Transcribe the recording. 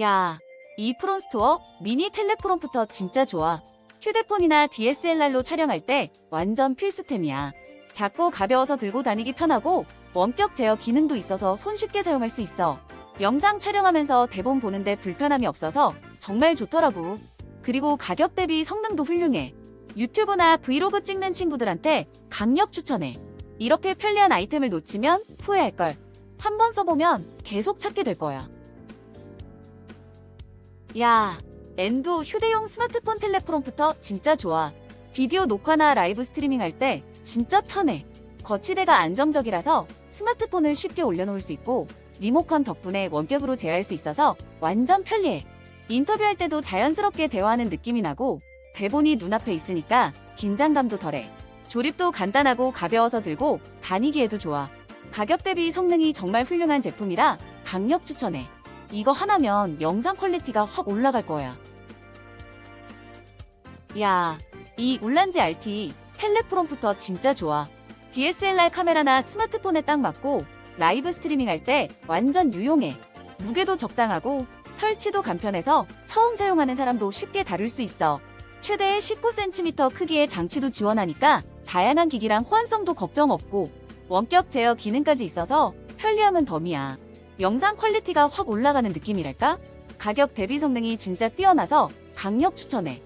야, 이 프론스토어 미니 텔레프롬프터 진짜 좋아. 휴대폰이나 DSLR로 촬영할 때 완전 필수템이야. 작고 가벼워서 들고 다니기 편하고 원격 제어 기능도 있어서 손쉽게 사용할 수 있어. 영상 촬영하면서 대본 보는데 불편함이 없어서 정말 좋더라고. 그리고 가격 대비 성능도 훌륭해. 유튜브나 브이로그 찍는 친구들한테 강력 추천해. 이렇게 편리한 아이템을 놓치면 후회할걸. 한 번 써보면 계속 찾게 될 거야. 야, 엔두 휴대용 스마트폰 텔레프롬부터 진짜 좋아. 비디오 녹화나 라이브 스트리밍 할 때 진짜 편해. 거치대가 안정적이라서 스마트폰을 쉽게 올려놓을 수 있고 리모컨 덕분에 원격으로 제어할 수 있어서 완전 편리해. 인터뷰할 때도 자연스럽게 대화하는 느낌이 나고 대본이 눈앞에 있으니까 긴장감도 덜해. 조립도 간단하고 가벼워서 들고 다니기에도 좋아. 가격 대비 성능이 정말 훌륭한 제품이라 강력 추천해. 이거 하나면 영상 퀄리티가 확 올라갈 거야. 야, 이 울란지 RT 텔레프롬부터 진짜 좋아. DSLR 카메라나 스마트폰에 딱 맞고 라이브 스트리밍 할 때 완전 유용해. 무게도 적당하고 설치도 간편해서 처음 사용하는 사람도 쉽게 다룰 수 있어. 최대 19cm 크기의 장치도 지원하니까 다양한 기기랑 호환성도 걱정 없고 원격 제어 기능까지 있어서 편리함은 덤이야. 영상 퀄리티가 확 올라가는 느낌이랄까? 가격 대비 성능이 진짜 뛰어나서 강력 추천해.